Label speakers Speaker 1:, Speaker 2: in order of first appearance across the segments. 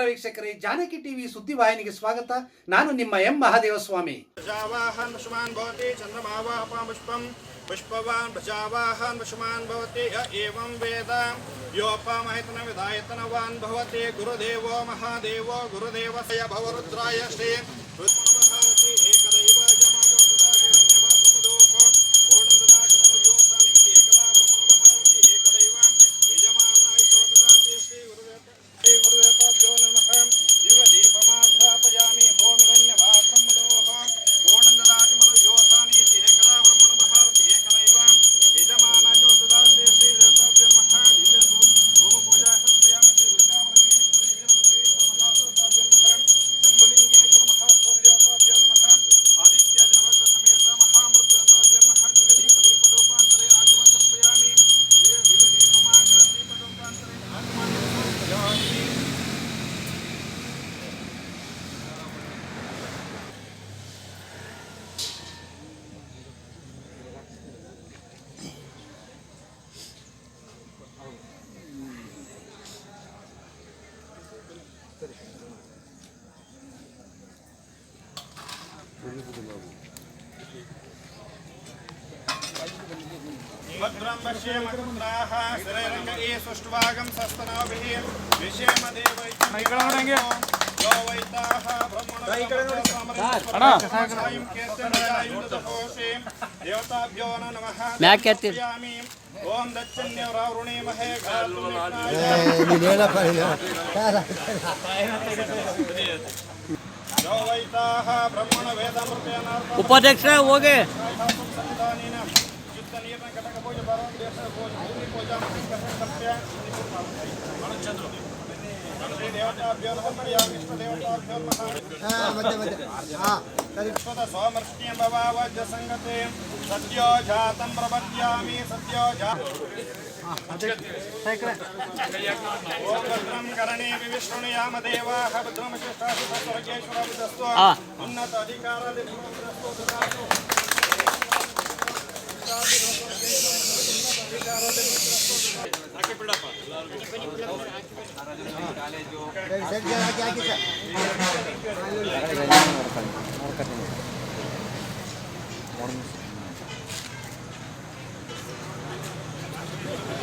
Speaker 1: ನಮಸ್ಕಾರ ವೀಕ್ಷಕರೇ, ಜಾನಕಿ ಟಿವಿ ಸುದ್ದಿವಾಹಿನಿಗೆ ಸ್ವಾಗತ. ನಾನು ನಿಮ್ಮ ಎಂ
Speaker 2: ಮಹಾದೇವಸ್ವಾಮಿ. ಪ್ರಜಾವಾಹನ್ ಪುಷ್ಪವಾನ್ ಪ್ರಜಾವಾಹನ್ ಪಶುಮಾನ್ ಭವತಿ, ಯ ಏವಂ ವೇದ. ಯೋಪಮಹಿತನ ವಿಧಾಯತನವಾನ್ ಭವತಿ, ಗುರುದೇವೋ ಮಹಾದೇವೋ, ಗುರುದೇವಸಯ ಭವರುದ್ರಾಯ ಶ್ರೀ भद्रं पश्ये मकुत्राः शिरैरङ्गये सुष्ट्वागं सस्तनाभिः विषेमदेव यो वैताः ब्रह्मणसायं कीर्तनयायुषे देवताभ्यो न नमः ध्यामि ओम दच्छन्यवरावृणीमहे गालुनाय
Speaker 3: ಉಪಾಧ್ಯಕ್ಷ ಹೋಗಿ
Speaker 2: ಸಂವಿಧಾನೇನ ಶುದ್ಧ ನೀರಿನ तदित्पदसोमर्ष्ट्यमवावज्जसङ्गते सद्यो जातं प्रपद्यामि सद्यो जा ॐ भद्रं करणे विविष्णुयाम देवाः भद्रं शिष्टासु स्वर्गेश्वरविदस्तु उन्नत अधिकारादिपुरस्तु ददातु ಸದ್ಯೋ ಜಾತಂ ಪ್ರಪದ್ಯಾಮಿ ಸದ್ಯೋ ಜಾ ಓಂ ಭದ್ರಂ ಕರಣೇ ವಿಷ್ಣುಯಾಮ ದೇವಾಃ ಭದ್ರಂ
Speaker 3: ಆ.
Speaker 2: ಉನ್ನತ ಅಧಿಕಾರದಲ್ಲಿ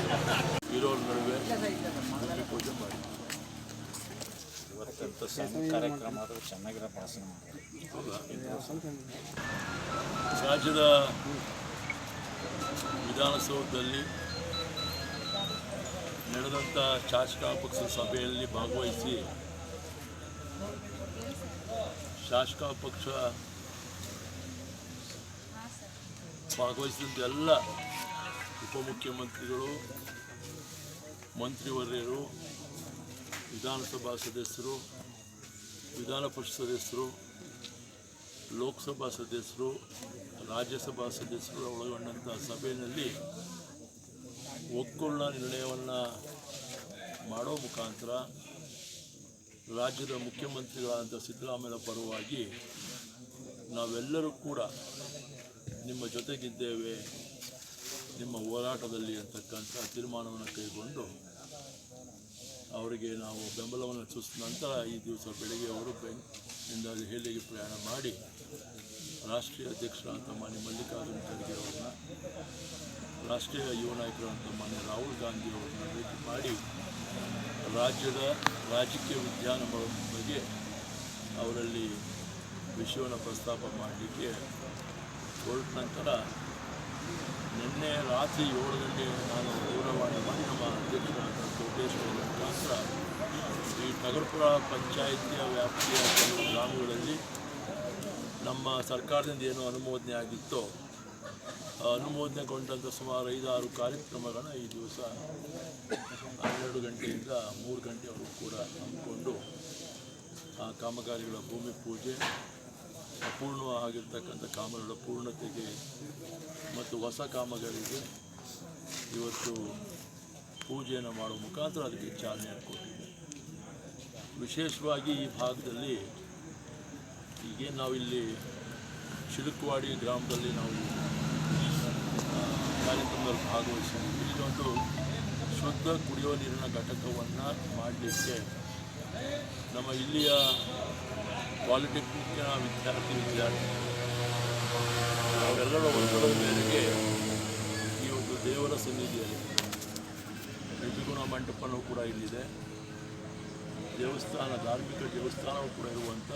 Speaker 2: ದದಾತು
Speaker 4: ಇರೋರ ನಡುವೆ ಭೂಮಿ ಪೂಜೆ ಮಾಡಿ ಇವತ್ತಂತ ರಾಜ್ಯದ ವಿಧಾನಸೌಧದಲ್ಲಿ ನಡೆದಂಥ ಶಾಸಕ ಪಕ್ಷದ ಸಭೆಯಲ್ಲಿ ಭಾಗವಹಿಸಿ ಶಾಸಕ ಪಕ್ಷ ಭಾಗವಹಿಸಿದಂಥ ಎಲ್ಲ ಉಪಮುಖ್ಯಮಂತ್ರಿಗಳು, ಮಂತ್ರಿವರ್ಯರು, ವಿಧಾನಸಭಾ ಸದಸ್ಯರು, ವಿಧಾನ ಪರಿಷತ್ ಸದಸ್ಯರು, ಲೋಕಸಭಾ ಸದಸ್ಯರು ರಾಜ್ಯಸಭಾ ಸದಸ್ಯರು ಒಳಗೊಂಡಂಥ ಸಭೆಯಲ್ಲಿ ಒಕ್ಕೊಳ್ಳ ನಿರ್ಣಯವನ್ನು ಮಾಡೋ ಮುಖಾಂತರ ರಾಜ್ಯದ ಮುಖ್ಯಮಂತ್ರಿಗಳಾದಂಥ ಸಿದ್ದರಾಮಯ್ಯ ಪರವಾಗಿ ನಾವೆಲ್ಲರೂ ಕೂಡ ನಿಮ್ಮ ಜೊತೆಗಿದ್ದೇವೆ, ನಿಮ್ಮ ಹೋರಾಟದಲ್ಲಿ ಅಂತಕ್ಕಂಥ ತೀರ್ಮಾನವನ್ನು ಕೈಗೊಂಡು ಅವರಿಗೆ ನಾವು ಬೆಂಬಲವನ್ನು ಸೂಚಿಸಿದ ನಂತರ ಈ ದಿವಸ ಬೆಳಗ್ಗೆ ಅವರು ಇಂದ ದೆಹಲಿಗೆ ಪ್ರಯಾಣ ಮಾಡಿ ರಾಷ್ಟ್ರೀಯ ಅಧ್ಯಕ್ಷರಾದಂಥ ಮಾನ್ಯ ಮಲ್ಲಿಕಾರ್ಜುನ ಖರ್ಗೆ ಅವ್ರನ್ನ, ರಾಷ್ಟ್ರೀಯ ಯುವ ನಾಯಕರು ಅಂತ ಮಾನ್ಯ ರಾಹುಲ್ ಗಾಂಧಿ ಅವ್ರನ್ನ ಭೇಟಿ ಮಾಡಿ, ರಾಜ್ಯದ ರಾಜಕೀಯ ವಿಜ್ಞಾನಗಳ ಬಗ್ಗೆ ಅವರಲ್ಲಿ ವಿಷಯವನ್ನು ಪ್ರಸ್ತಾಪ ಮಾಡಲಿಕ್ಕೆ ಹೊರಟ ನಂತರ ನಿನ್ನೆ ರಾತ್ರಿ ಏಳರಲ್ಲಿ ನಾನು ದೂರವಾಣಿ ಮಾಡಿ ನಮ್ಮ ಅಧ್ಯಕ್ಷರಾದ ಕೋಟೇಶ್ವರ ಮುಖಾಂತರ ಈ ನಗರಪುರ ಪಂಚಾಯಿತಿಯ ವ್ಯಾಪ್ತಿಯ ಕೆಲವು ಗ್ರಾಮಗಳಲ್ಲಿ ನಮ್ಮ ಸರ್ಕಾರದಿಂದ ಏನು ಅನುಮೋದನೆ ಆಗಿತ್ತೋ. ಅನುಮೋದನೆಗೊಂಡಂಥ ಸುಮಾರು ಐದಾರು ಕಾರ್ಯಕ್ರಮಗಳನ್ನ ಈ ದಿವಸ ಹನ್ನೆರಡು ಗಂಟೆಯಿಂದ ಮೂರು ಗಂಟೆವರೆಗೂ ಕೂಡ ಹಮ್ಮಿಕೊಂಡು ಆ ಕಾಮಗಾರಿಗಳ ಭೂಮಿ ಪೂಜೆ, ಅಪೂರ್ಣವಾಗಿರ್ತಕ್ಕಂಥ ಕಾಮಗಳ ಪೂರ್ಣತೆಗೆ ಮತ್ತು ಹೊಸ ಕಾಮಗಾರಿಗೆ ಇವತ್ತು ಪೂಜೆಯನ್ನು ಮಾಡುವ ಮುಖಾಂತರ ಅದಕ್ಕೆ ಚಾಲನೆ ಕೊಟ್ಟಿದೆ. ವಿಶೇಷವಾಗಿ ಈ ಭಾಗದಲ್ಲಿ ಈಗೇನು ನಾವಿಲ್ಲಿ ಚಿಲುಕವಾಡಿ ಗ್ರಾಮದಲ್ಲಿ ನಾವು ಕಾರ್ಯಕ್ರಮದಲ್ಲಿ ಭಾಗವಹಿಸಿದ್ದೀವಿ. ಇಲ್ಲೊಂದು ಶುದ್ಧ ಕುಡಿಯುವ ನೀರಿನ ಘಟಕವನ್ನು ಮಾಡಲಿಕ್ಕೆ ನಮ್ಮ ಇಲ್ಲಿಯ ಪಾಲಿಟೆಕ್ನಿಕ್ನ ವಿದ್ಯಾರ್ಥಿ ವಿದ್ಯಾರ್ಥಿ ಅವರೆಲ್ಲರ ಒತ್ತಡದ ಮೇರೆಗೆ ಈ ಒಂದು ದೇವರ ಸನ್ನಿಧಿಯಲ್ಲಿ ನಿಜಗುಣ ಮಂಟಪನೂ ಕೂಡ ಇಲ್ಲಿದೆ. ದೇವಸ್ಥಾನ, ಧಾರ್ಮಿಕ ದೇವಸ್ಥಾನವೂ ಕೂಡ ಇರುವಂಥ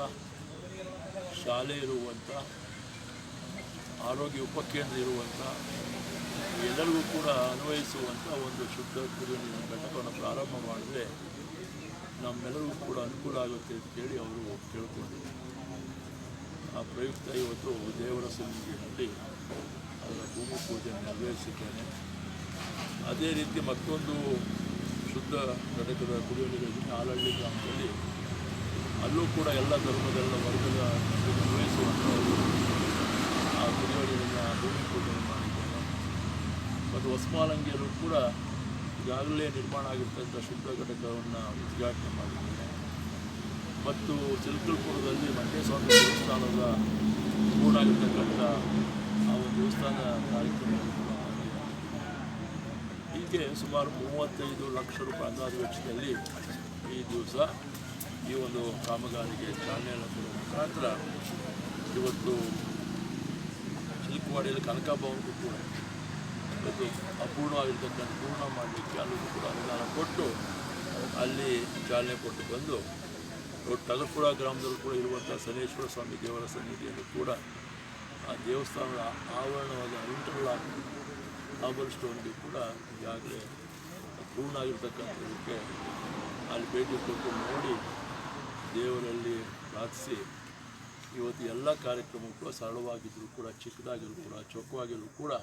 Speaker 4: ಶಾಲೆ ಇರುವಂಥ ಆರೋಗ್ಯ ಉಪಕೇಂದ್ರ ಇರುವಂಥ ಎಲ್ಲರಿಗೂ ಕೂಡ ಅನ್ವಯಿಸುವಂಥ ಒಂದು ಶುದ್ಧ ಕುಡಿಯುವ ಘಟಕವನ್ನು ಪ್ರಾರಂಭ ಮಾಡಿದ್ರೆ ನಮ್ಮೆಲ್ಲರಿಗೂ ಕೂಡ ಅನುಕೂಲ ಆಗುತ್ತೆ ಅಂತ ಹೇಳಿ ಅವರು ಕೇಳಿಕೊಂಡರು ಆ ಪ್ರಯುಕ್ತ ಇವತ್ತು ದೇವರ ಸನ್ನಿಧಿಯಲ್ಲಿ ಅದರ ಭೂಮಿ ಪೂಜೆ ನೆರವೇರಿಸಿದ್ದೇನೆ. ಅದೇ ರೀತಿ ಮತ್ತೊಂದು ಶುದ್ಧ ಘಟಕದ ಕುಡಿಯುವ ನೀರಿನ ಆಲಹಳ್ಳಿ ಗ್ರಾಮದಲ್ಲಿ ಅಲ್ಲೂ ಕೂಡ ಎಲ್ಲ ಧರ್ಮದ ಎಲ್ಲ ವರ್ಗದ ನಿರ್ವಹಿಸುವಂಥವರು ಆ ಗುಡಿಯೊಳಗಿನ ಭೂಮಿ ಪೂಜೆ ಮಾಡಿದ್ದೇನೆ ಮತ್ತು ಹೊಸಮಾಲಂಗಿಯಲ್ಲೂ ಕೂಡ ಈಗಾಗಲೇ ನಿರ್ಮಾಣ ಆಗಿರ್ತಕ್ಕಂಥ ಶುದ್ಧ ಘಟಕವನ್ನು ಉದ್ಘಾಟನೆ ಮಾಡಿದ್ದೇನೆ ಮತ್ತು ಚಿಲ್ಕಲ್ಪುರದಲ್ಲಿ ಮಂಡೇಸ್ವಾಮಿ ದೇವಸ್ಥಾನದ ಪೂರ್ಣ ಆಗಿರ್ತಕ್ಕಂಥ ಆ ಒಂದು ದೇವಸ್ಥಾನ ಕಾರ್ಯಕ್ರಮ ಹೀಗೆ ಸುಮಾರು ಮೂವತ್ತೈದು ಲಕ್ಷ ರೂಪಾಯಿ ಅಂದಾಜು ವೆಚ್ಚದಲ್ಲಿ ಈ ದಿವಸ ಈ ಒಂದು ಕಾಮಗಾರಿಗೆ ಕೊಡುವ ಮುಖಾಂತರ ಇವತ್ತು ಚಿಲ್ಕವಾಡಿಯಲ್ಲಿ ಕನಕಭವನಕ್ಕೂ ಕೂಡ ಇವತ್ತು ಅಪೂರ್ಣವಾಗಿರ್ತಕ್ಕಂಥ ಪೂರ್ಣ ಮಾಡಲಿಕ್ಕೆ ಅಲ್ಲಿಗೂ ಕೂಡ ಅನುದಾನ ಕೊಟ್ಟು ಅಲ್ಲಿ ಚಾಲನೆ ಕೊಟ್ಟು ಬಂದು ಟಗರ್ಪುರ ಗ್ರಾಮದಲ್ಲೂ ಕೂಡ ಇರುವಂಥ ಸನೇಶ್ವರ ಸ್ವಾಮಿ ದೇವರ ಸನ್ನಿಧಿಯನ್ನು ಕೂಡ ಆ ದೇವಸ್ಥಾನದ ಆವರಣವಾದ ಇಂಟರ್ಲಾಕ್ ಆಬಲ್ ಸ್ಟೋನ್ಗೆ ಕೂಡ ಈಗಾಗಲೇ ಪೂರ್ಣ ಆಗಿರ್ತಕ್ಕಂಥದಕ್ಕೆ ಅಲ್ಲಿ ಭೇಟಿ ಕೊಟ್ಟು ನೋಡಿ ದೇವರಲ್ಲಿ ಪ್ರಾರ್ಥಿಸಿ, ಇವತ್ತು ಎಲ್ಲ ಕಾರ್ಯಕ್ರಮಗಳು ಕೂಡ ಸರಳವಾಗಿದ್ದರೂ ಕೂಡ, ಚಿಕ್ಕದಾಗಿದ್ರು ಕೂಡ, ಚೊಕ್ಕವಾಗಿದ್ರು ಕೂಡ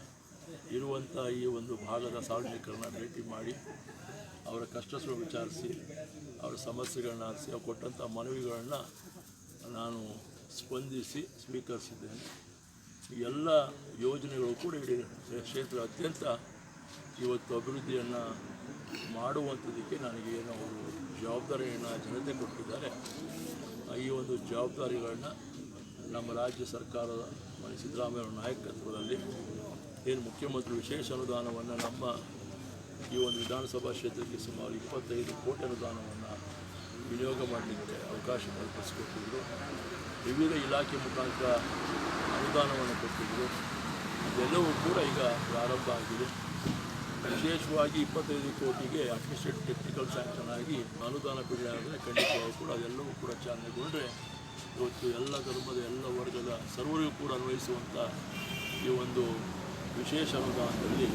Speaker 4: ಇರುವಂಥ ಈ ಒಂದು ಭಾಗದ ಸಾರ್ವಜನಿಕರನ್ನ ಭೇಟಿ ಮಾಡಿ, ಅವರ ಕಷ್ಟ ಸುಖ ವಿಚಾರಿಸಿ, ಅವರ ಸಮಸ್ಯೆಗಳನ್ನ ಆರಿಸಿ, ಅವ್ರು ಕೊಟ್ಟಂಥ ಮನವಿಗಳನ್ನ ನಾನು ಸ್ಪಂದಿಸಿ, ಸ್ವೀಕರಿಸಿದ್ದೇನೆ. ಎಲ್ಲ ಯೋಜನೆಗಳು ಕೂಡ ಇಡೀ ಕ್ಷೇತ್ರ ಅತ್ಯಂತ ಇವತ್ತು ಅಭಿವೃದ್ಧಿಯನ್ನು ಮಾಡುವಂಥದಕ್ಕೆ ನನಗೆ ಏನೋ ಅವರು ಜವಾಬ್ದಾರಿಯನ್ನು ಜನತೆ ಕೊಟ್ಟಿದ್ದಾರೆ. ಈ ಒಂದು ಜವಾಬ್ದಾರಿಗಳನ್ನ ನಮ್ಮ ರಾಜ್ಯ ಸರ್ಕಾರದ ಸಿದ್ದರಾಮಯ್ಯ ನಾಯಕತ್ವದಲ್ಲಿ ಏನು ಮುಖ್ಯಮಂತ್ರಿ ವಿಶೇಷ ಅನುದಾನವನ್ನು ನಮ್ಮ ಈ ಒಂದು ವಿಧಾನಸಭಾ ಕ್ಷೇತ್ರಕ್ಕೆ ಸುಮಾರು ಇಪ್ಪತ್ತೈದು ಕೋಟಿ ಅನುದಾನವನ್ನು ವಿನಿಯೋಗ ಮಾಡಲಿಕ್ಕೆ ಅವಕಾಶ ಕಲ್ಪಿಸಿಕೊಟ್ಟಿದ್ದರು ವಿವಿಧ ಇಲಾಖೆ ಮುಖಾಂತರ ಅನುದಾನವನ್ನು ಕೊಟ್ಟಿದ್ದರು ಅದೆಲ್ಲವೂ ಕೂಡ ಈಗ ಪ್ರಾರಂಭ ಆಗಿದೆ. ವಿಶೇಷವಾಗಿ ಇಪ್ಪತ್ತೈದು ಕೋಟಿಗೆ ಅಡ್ಮಿನಿಸ್ಟ್ರೇಟಿವ್ ಟೆಕ್ನಿಕಲ್ ಸ್ಯಾಂಕ್ಷನ್ ಆಗಿ ಅನುದಾನ ಬಿಡುಗಡೆ ಆದರೆ ಖಂಡಿತವಾಗೂ ಕೂಡ ಅದೆಲ್ಲವೂ ಕೂಡ ಚಾಲನೆಗೊಂಡ್ರೆ ಇವತ್ತು ಎಲ್ಲ ಧರ್ಮದ ಎಲ್ಲ ವರ್ಗದ ಸರ್ವರಿಗೂ ಕೂಡ ಅನ್ವಯಿಸುವಂಥ ಈ ಒಂದು ವಿಶೇಷ ಅನುದಾನದಲ್ಲಿ